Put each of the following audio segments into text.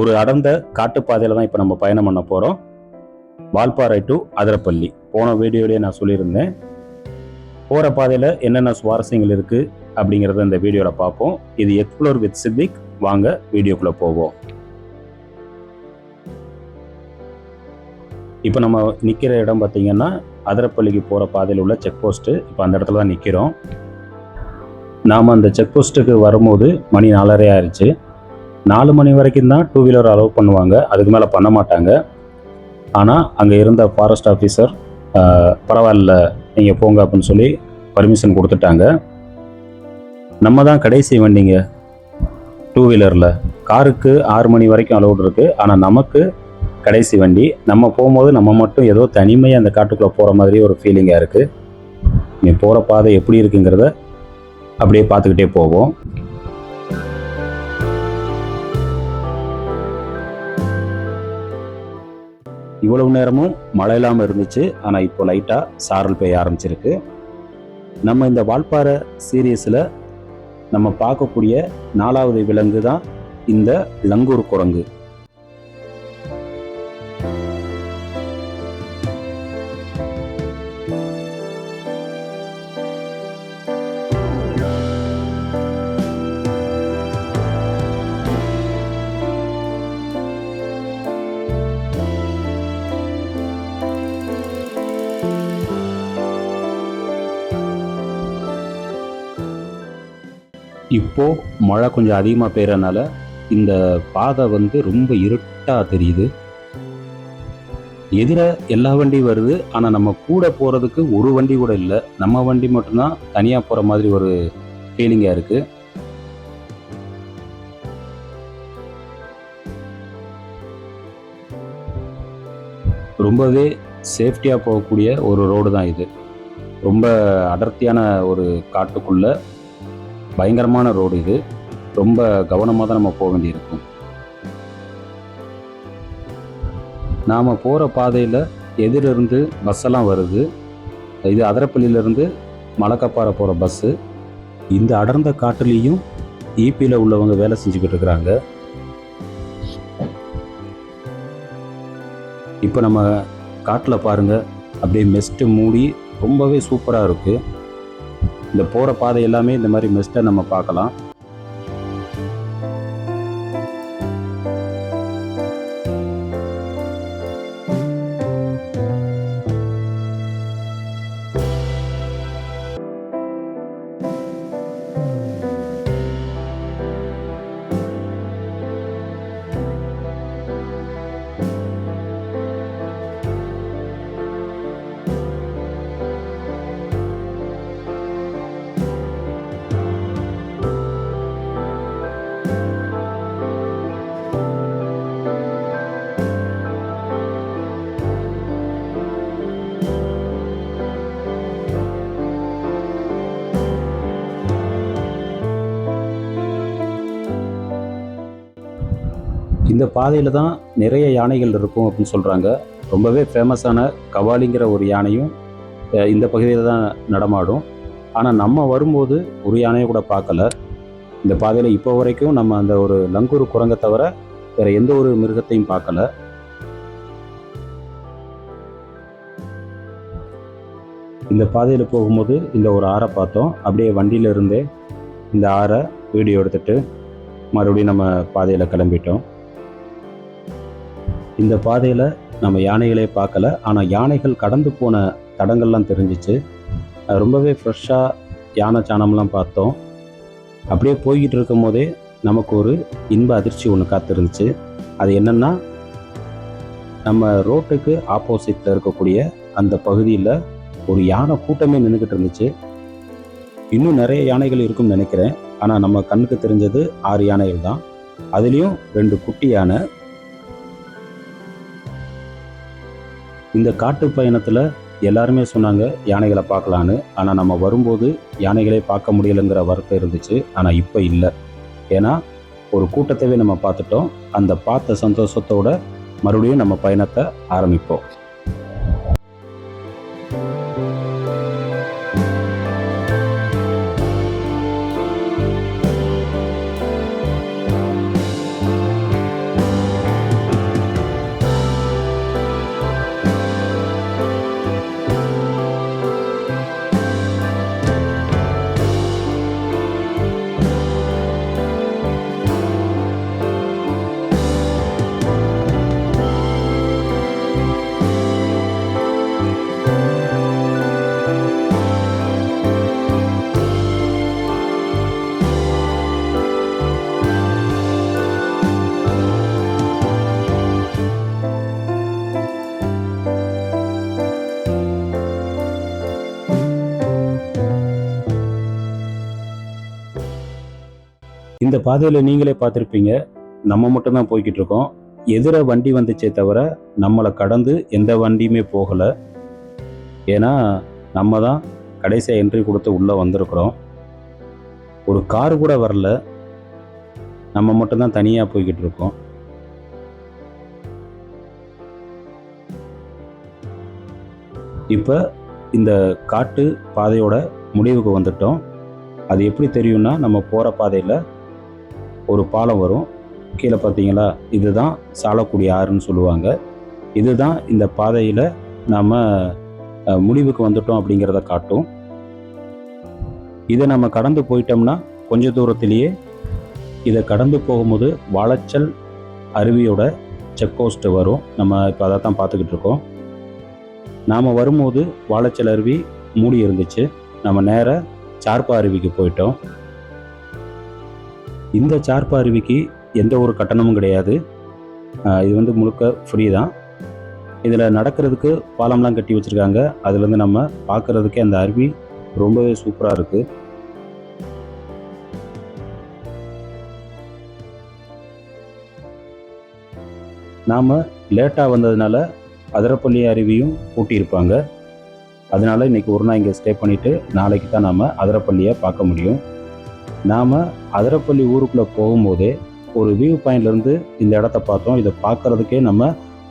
ஒரு அடர்ந்த காட்டுப்பாதையில் தான் இப்போ நம்ம பயணம் பண்ண போகிறோம் வால்பாறை டு அதிரப்பள்ளி. போன வீடியோலேயே நான் சொல்லியிருந்தேன். போகிற பாதையில் என்னென்ன சுவாரஸ்யங்கள் இருக்குது அப்படிங்கிறத இந்த வீடியோவில் பார்ப்போம். இது எக்ஸ்ப்ளோர் வித் சித்திக் வாங்க வீடியோக்குள்ளே போவோம். இப்போ நம்ம நிற்கிற இடம் பார்த்தீங்கன்னா அதிரப்பள்ளிக்கு போகிற பாதையில் உள்ள செக் போஸ்ட்டு இப்போ அந்த இடத்துல தான் நிற்கிறோம் நாம் அந்த செக் போஸ்ட்டுக்கு வரும்போது மணி நாலரை ஆயிடுச்சு நாலு மணி வரைக்கும் தான் டூ வீலர் அலோவ் பண்ணுவாங்க. அதுக்கு மேலே பண்ண மாட்டாங்க. ஆனால் அங்கே இருந்த ஃபாரஸ்ட் ஆஃபீஸர் பரவாயில்ல நீங்கள் போங்க அப்படின்னு சொல்லி பர்மிஷன் கொடுத்துட்டாங்க. நம்ம தான் கடைசி வண்டிங்க. டூ வீலரில் காருக்கு ஆறு மணி வரைக்கும் அலோடு இருக்குது ஆனால் நமக்கு கடைசி வண்டி. நம்ம போகும்போது நம்ம மட்டும் ஏதோ தனிமையாக அந்த காட்டுக்குள்ளே போகிற மாதிரி ஒரு ஃபீலிங்காக இருக்குது நீ போகிற பாதை எப்படி இருக்குங்கிறத அப்படியே பார்த்துக்கிட்டே போவோம். இவ்வளவு நேரமும் மழை இல்லாமல் இருந்துச்சு. ஆனால் இப்போ லைட்டாக சாரல் பெய்ய ஆரம்பிச்சிருக்கு. நம்ம இந்த வால்பாறை சீரியஸில் நம்ம பார்க்கக்கூடிய நாலாவது விலங்கு தான் இந்த லங்கூர் குரங்கு. இப்போ மழை கொஞ்சம் அதிகமாக பெய்கிறனால இந்த பாதை வந்து ரொம்ப இருட்டாக தெரியுது. எதிர எல்லா வண்டியும் வருது. ஆனால் நம்ம கூட போகிறதுக்கு ஒரு வண்டி கூட இல்லை. நம்ம வண்டி மட்டும்தான் தனியாக போகிற மாதிரி ஒரு ஃபீலிங்காக இருக்குது ரொம்பவே சேஃப்டியாக போகக்கூடிய ஒரு ரோடு தான் இது. ரொம்ப அடர்த்தியான ஒரு காட்டுக்குள்ளே பயங்கரமான ரோடு இது. ரொம்ப கவனமாக தான் நம்ம போக வேண்டியிருக்கும். நாம் போகிற பாதையில் எதிரிருந்து பஸ்ஸெல்லாம் வருது. இது அதரப்பள்ளியிலேருந்து மலக்கப்பாறை போகிற பஸ்ஸு இந்த அடர்ந்த காட்டுலேயும் ஈபியில் உள்ளவங்க வேலை செஞ்சுக்கிட்டு இருக்கிறாங்க. இப்போ நம்ம காட்டில் பாருங்கள் அப்படியே மெஸ்ட்டு மூடி ரொம்பவே சூப்பராக இருக்குது இந்த போகிற பாதை எல்லாமே இந்த மாதிரி மெஸ்ட்டை நம்ம பார்க்கலாம். இந்த பாதையில் தான் நிறைய யானைகள் இருக்கும் அப்படின்னு சொல்கிறாங்க ரொம்பவே ஃபேமஸான கவாலிங்கிற ஒரு யானையும் இந்த பகுதியில் தான் நடமாடும். ஆனால் நம்ம வரும்போது ஒரு யானையை கூட பார்க்கல. இந்த பாதையில் இப்போ வரைக்கும் நம்ம அந்த ஒரு லங்கூர் குரங்கை தவிர வேற எந்த ஒரு மிருகத்தையும் பார்க்கல. இந்த பாதையில் போகும்போது இந்த ஒரு ஆறை பார்த்தோம். அப்படியே வண்டியிலிருந்தே இந்த ஆறை வீடியோ எடுத்துட்டு மறுபடியும் நம்ம பாதையில் கிளம்பிட்டோம். இந்த பாதையில் நம்ம யானைகளே பார்க்கல. ஆனால் யானைகள் கடந்து போன தடங்கள்லாம் தெரிஞ்சிச்சு. அது ரொம்பவே ஃப்ரெஷ்ஷாக யானை சாணம்லாம் பார்த்தோம். அப்படியே போய்கிட்டு இருக்கும் போதே நமக்கு ஒரு இன்ப அதிர்ச்சி ஒன்று காத்திருந்துச்சு. அது என்னென்னா நம்ம ரோட்டுக்கு ஆப்போசிட்டில் இருக்கக்கூடிய அந்த பகுதியில் ஒரு யானை கூட்டமே நின்றுக்கிட்டு இருந்துச்சு. இன்னும் நிறைய யானைகள் இருக்கும்னு நினைக்கிறேன். ஆனால் நம்ம கண்ணுக்கு தெரிஞ்சது ஆறு யானைகள் தான். அதுலேயும் ரெண்டு குட்டி யானை. இந்த காட்டு பயணத்தில் எல்லாருமே சொன்னாங்க யானைகளை பார்க்கலான்னு. ஆனால் நம்ம வரும்போது யானைகளே பார்க்க முடியலைங்கிற வருத்தம் இருந்துச்சு. ஆனால் இப்போ இல்லை. ஏன்னா ஒரு கூட்டத்தவே நம்ம பார்த்துட்டோம். அந்த பார்த்த சந்தோஷத்தோட மறுபடியும் நம்ம பயணத்தை ஆரம்பிப்போம். பாதையில் நீங்களே பார்த்துருப்பீங்க. நம்ம மட்டும்தான் போய்கிட்டு இருக்கோம் எதிர வண்டி வந்துச்சே தவிர நம்மளை கடந்து எந்த வண்டியுமே போகலை. ஏன்னா நம்ம தான் கடைசியாக என்ட்ரி கொடுத்து உள்ளே வந்திருக்கிறோம். ஒரு கார் கூட வரல. நம்ம மட்டும்தான் தனியாக போய்கிட்டு இருக்கோம் இப்போ இந்த காட்டு பாதையோட முடிவுக்கு வந்துட்டோம். அது எப்படி தெரியும்னா நம்ம போகிற பாதையில் ஒரு பாலம் வரும். கீழே பார்த்தீங்களா? இதுதான் சாலக்குடி ஆறுன்னு சொல்லுவாங்க. இதுதான் இந்த பாதையில் நாம் முடிவுக்கு வந்துட்டோம் அப்படிங்கிறத காட்டும். இதை நம்ம கடந்து போயிட்டோம்னா கொஞ்ச தூரத்திலேயே இதை கடந்து போகும்போது வாழைச்சல் அருவியோட செக் போஸ்ட் வரும். நம்ம இப்போ அதை தான் பார்த்துக்கிட்டு இருக்கோம். நாம் வரும்போது வாழைச்சல் அருவி மூடி இருந்துச்சு. நம்ம நேராக சார்பா அருவிக்கு போயிட்டோம். இந்த சார்ப்பு அருவிக்கு எந்த ஒரு கட்டணமும் கிடையாது. இது வந்து முழுக்க ஃப்ரீ தான். இதில் நடக்கிறதுக்கு பாலம்லாம் கட்டி வச்சுருக்காங்க. அதுலேருந்து நம்ம பார்க்குறதுக்கே அந்த அருவி ரொம்பவே சூப்பராக இருக்குது நாம் லேட்டாக வந்ததுனால அதிரப்பள்ளி அருவியும் பூட்டியிருப்பாங்க. அதனால் இன்னைக்கு ஒரு நாள் இங்கே ஸ்டே பண்ணிவிட்டு நாளைக்கு தான் நாம் அதிரப்பள்ளியை பார்க்க முடியும். நாம் அதிரப்பள்ளி ஊருக்குள்ளே போகும்போதே ஒரு வியூ பாயிண்ட்லேருந்து இந்த இடத்த பார்த்தோம். இதை பார்க்குறதுக்கே நம்ம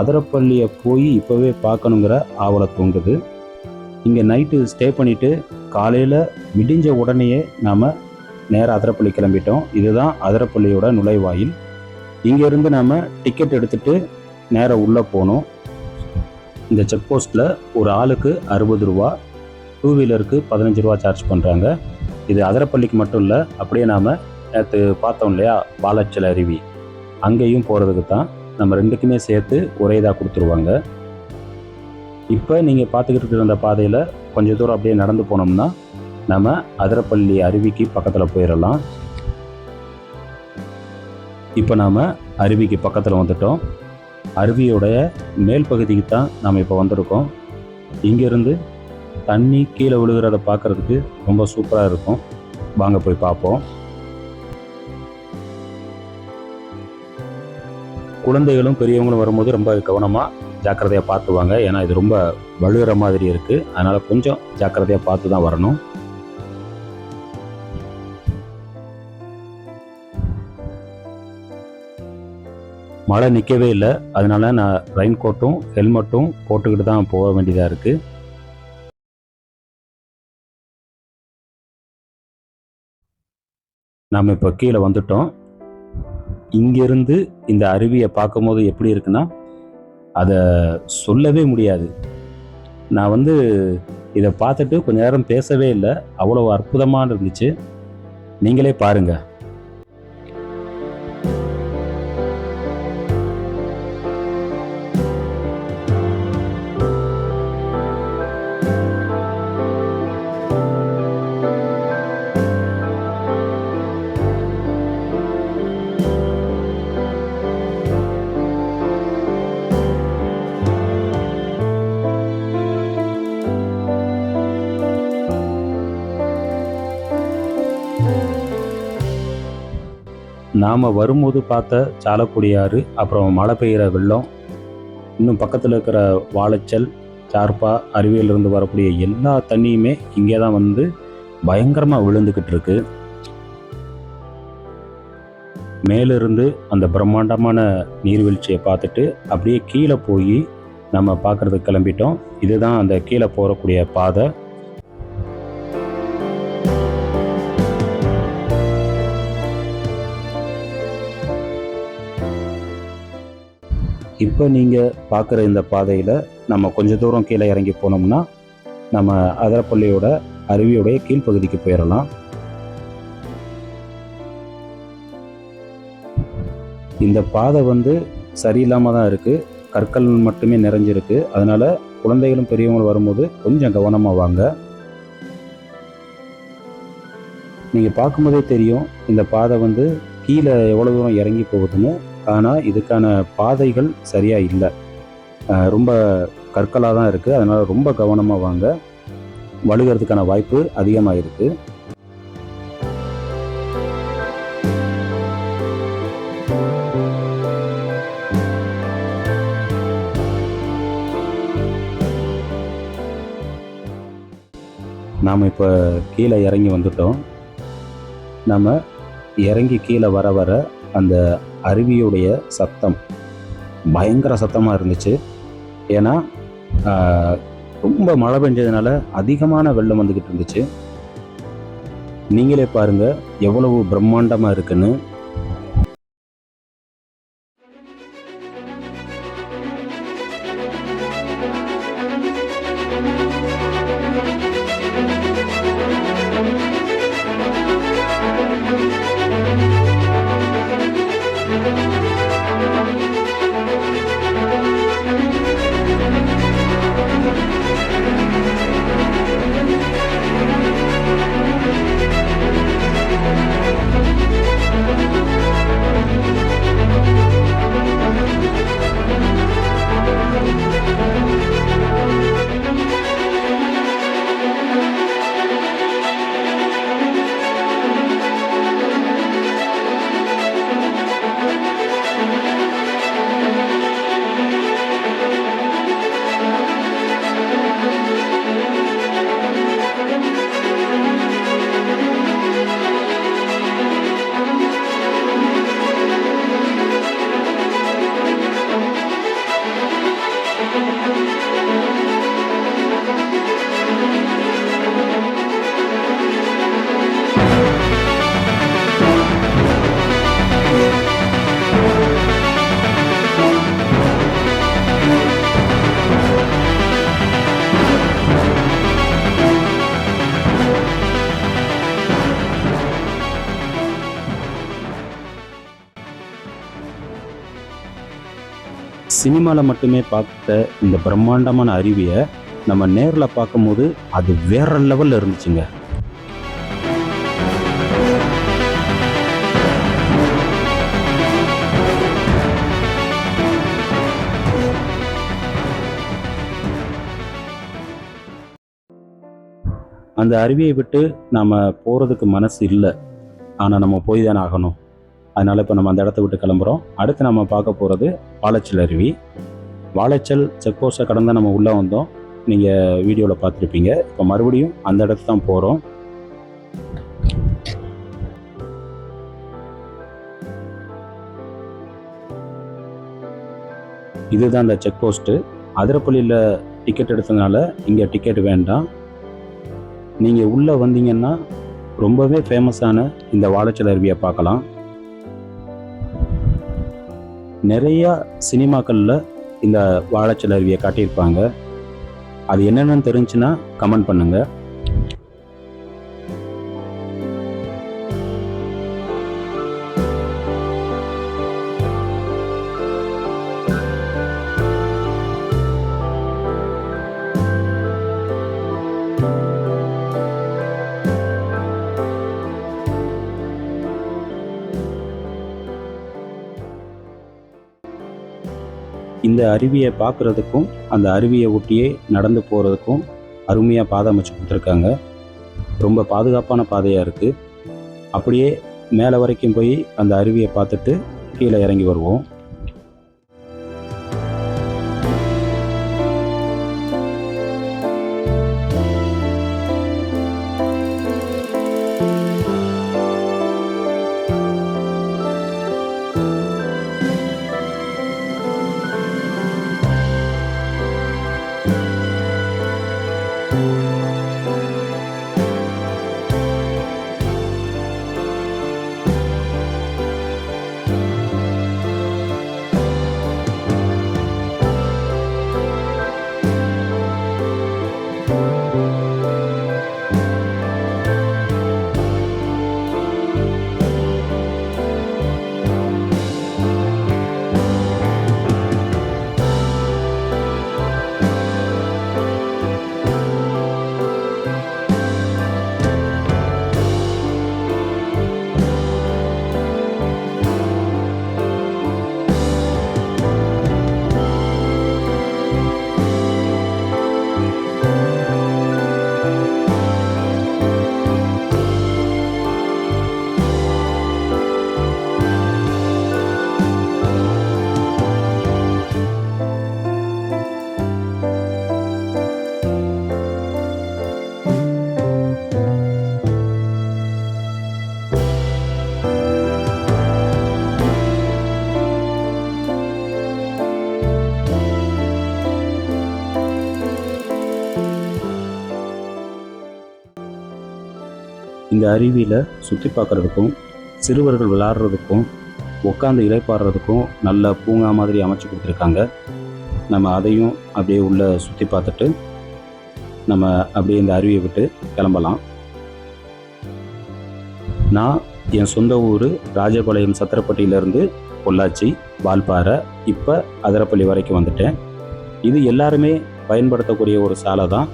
அதிரப்பள்ளியை போய் இப்போவே பார்க்கணுங்கிற ஆவலை தூண்டுது. இங்கே நைட்டு ஸ்டே பண்ணிவிட்டு காலையில் விடிஞ்ச உடனேயே நாம் நேராக அதிரப்பள்ளி கிளம்பிட்டோம். இதுதான் அதிரப்பள்ளியோட நுழைவாயில். இங்கேருந்து நாம் டிக்கெட் எடுத்துட்டு நேராக உள்ளே போனோம். இந்த செக் போஸ்ட்டில் ஒரு ஆளுக்கு அறுபது ரூபா டூ வீலருக்கு பதினஞ்சு ரூபா சார்ஜ் பண்ணுறாங்க இது அதிரப்பள்ளிக்கு மட்டும் இல்லை அப்படியே நாம் நேற்று பார்த்தோம் இல்லையா வாலாச்சல் அருவி. அங்கேயும் போகிறதுக்கு தான் நம்ம ரெண்டுக்குமே சேர்த்து ஒரே இதாக கொடுத்துருவாங்க. இப்போ நீங்கள் பார்த்துக்கிட்டு இருக்கிற அந்த பாதையில் கொஞ்சம் தூரம் அப்படியே நடந்து போனோம்னா நம்ம அதிரப்பள்ளி அருவிக்கு பக்கத்தில் போயிடலாம் இப்போ நாம் அருவிக்கு பக்கத்தில் வந்துட்டோம். அருவியோடைய மேல் பகுதிக்கு தான் நாம் இப்போ வந்திருக்கோம். இங்கேருந்து தண்ணி கீழே விழுகிறத பார்க்குறதுக்கு ரொம்ப சூப்பராக இருக்கும். வாங்க போய் பார்ப்போம். குழந்தைகளும் பெரியவங்களும் வரும்போது ரொம்ப கவனமாக ஜாக்கிரதையாக பார்த்துவாங்க. ஏன்னா இது ரொம்ப வழுகிற மாதிரி இருக்குது அதனால் கொஞ்சம் ஜாக்கிரதையாக பார்த்து தான் வரணும். மழை நிற்கவே இல்லை. அதனால நான் ரெயின் கோட்டும் ஹெல்மெட்டும் போட்டுக்கிட்டு தான் போக வேண்டியதாக இருக்குது நாம் இப்போ கீழே வந்துட்டோம். இங்கிருந்து இந்த அருவியை பார்க்கும்போது எப்படி இருக்குன்னா அதை சொல்லவே முடியாது. நான் வந்து இதை பார்த்துட்டு கொஞ்ச நேரம் பேசவே இல்லை. அவ்வளோ அற்புதமாக இருந்துச்சு. நீங்களே பாருங்கள் நாம் வரும்போது பார்த்த சாலக்குடியாறு அப்புறம் மழை பெய்கிற வெள்ளம் இன்னும் பக்கத்தில் இருக்கிற வாழைச்சல் சார்பா அருவியிலிருந்து வரக்கூடிய எல்லா தண்ணியுமே இங்கே தான் வந்து பயங்கரமாக விழுந்துக்கிட்டு இருக்கு. மேலிருந்து அந்த பிரம்மாண்டமான நீர்வீழ்ச்சியை பார்த்துட்டு அப்படியே கீழே போய் நம்ம பார்க்குறதுக்கு கிளம்பிட்டோம். இதுதான் அந்த கீழே போகக்கூடிய பாதை. இப்போ நீங்கள் பார்க்குற இந்த பாதையில் நம்ம கொஞ்ச தூரம் கீழே இறங்கி போனோம்னா நம்ம அதரப்பள்ளியோட அருவியோடைய கீழ்ப்பகுதிக்கு போயிடலாம் இந்த பாதை வந்து சரியில்லாமல் தான் இருக்குது கற்கள் மட்டுமே நிறைஞ்சிருக்கு. அதனால் குழந்தைகளும் பெரியவங்களும் வரும்போது கொஞ்சம் கவனமாக வாங்க. நீங்கள் பார்க்கும்போதே தெரியும் இந்த பாதை வந்து கீழே எவ்வளோ தூரம் இறங்கி போகுதுன்னு. ஆனால் இதுக்கான பாதைகள் சரியாக இல்லை. ரொம்ப கற்களாக தான் இருக்குது அதனால் ரொம்ப கவனமாக வாங்க. வழுகிறதுக்கான வாய்ப்பு அதிகமாக இருக்குது நாம் இப்போ கீழே இறங்கி வந்துட்டோம். நம்ம இறங்கி கீழே வர வர அந்த அருவியுடைய சத்தம். பயங்கர சத்தமாக இருந்துச்சு. ஏன்னா ரொம்ப மழை பெஞ்சதுனால அதிகமான வெள்ளம் வந்துக்கிட்டு இருந்துச்சு. நீங்களே பாருங்க எவ்வளவு பிரம்மாண்டமாக இருக்குன்னு. சினிமாவில் மட்டுமே பார்த்த இந்த பிரம்மாண்டமான அருவியை நம்ம நேரில் பார்க்கும்போது அது வேற லெவலில் இருந்துச்சுங்க. அந்த அருவியை விட்டு நாம் போகிறதுக்கு மனசு இல்லை. ஆனால் நம்ம போய் தானே ஆகணும். அதனால் இப்போ நம்ம அந்த இடத்த விட்டு கிளம்புறோம். அடுத்து நம்ம பார்க்க போகிறது வாழைச்சல் அருவி. வாழைச்சல் செக் போஸ்ட்டை கடந்து நம்ம உள்ளே வந்தோம். நீங்கள் வீடியோவில் பார்த்துருப்பீங்க. இப்போ மறுபடியும் அந்த இடத்துக்கு தான் போகிறோம் இதுதான் அந்த செக் போஸ்ட்டு. அதிரப்பள்ளியில் டிக்கெட் எடுத்ததுனால இங்கே டிக்கெட் வேண்டாம். நீங்கள் உள்ளே வந்தீங்கன்னா ரொம்பவே ஃபேமஸான இந்த வாழைச்சல் அருவியை பார்க்கலாம். நிறையா சினிமாக்களில் இந்த வாழைச்சல் அருவியை காட்டியிருப்பாங்க. அது என்னென்னு தெரிஞ்சுன்னா கமெண்ட் பண்ணுங்கள் இந்த அருவியை பார்க்குறதுக்கும் அந்த அருவியை ஒட்டியே நடந்து போகிறதுக்கும் அருமையாக பாதை அமைச்சு கொடுத்துருக்காங்க. ரொம்ப பாதுகாப்பான பாதையாக இருக்குது அப்படியே மேலே வரைக்கும் போய் அந்த அருவியை பார்த்துட்டு கீழே இறங்கி வருவோம். இந்த அருவியில் சுற்றி பார்க்குறதுக்கும் சிறுவர்கள் விளாட்றதுக்கும் உட்காந்து இலைப்பாடுறதுக்கும் நல்ல பூங்கா மாதிரி அமைச்சு கொடுத்துருக்காங்க. நம்ம அதையும் அப்படியே உள்ளே சுற்றி பார்த்துட்டு நம்ம அப்படியே இந்த அருவியை விட்டு கிளம்பலாம். நான் என் சொந்த ஊர் ராஜபாளையம் சத்திரப்பட்டியிலேருந்து பொள்ளாச்சி வால்பாறை இப்போ அதிரப்பள்ளி வரைக்கும் வந்துட்டேன். இது எல்லாருமே பயன்படுத்தக்கூடிய ஒரு சாலை தான்.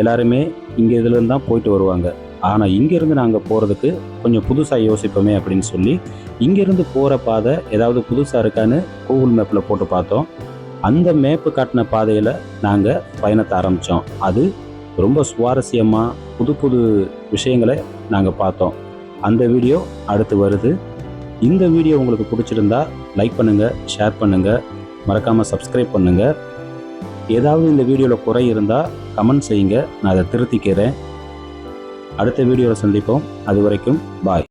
எல்லாருமே இங்கே இதுலேருந்து தான் போயிட்டு வருவாங்க. ஆனால் இங்கேருந்து நாங்கள் போகிறதுக்கு கொஞ்சம் புதுசாக யோசிப்போமே அப்படின்னு சொல்லி இங்கேருந்து போகிற பாதை ஏதாவது புதுசாக இருக்கான்னு கூகுள் மேப்பில் போட்டு பார்த்தோம். அந்த மேப்பு காட்டின பாதையில் நாங்கள் பயணத்தை ஆரம்பித்தோம் அது ரொம்ப சுவாரஸ்யமாக புது புது விஷயங்களை நாங்கள் பார்த்தோம். அந்த வீடியோ அடுத்து வருது. இந்த வீடியோ உங்களுக்கு பிடிச்சிருந்தா லைக் பண்ணுங்கள் ஷேர் பண்ணுங்கள் மறக்காமல் சப்ஸ்கிரைப் பண்ணுங்கள் ஏதாவது இந்த வீடியோவில் குறை இருந்தால் கமெண்ட் செய்யுங்க. நான் அதை திருத்திக்கிறேன். அடுத்த வீடியோவில் சந்திப்போம். அது வரைக்கும் பாய்.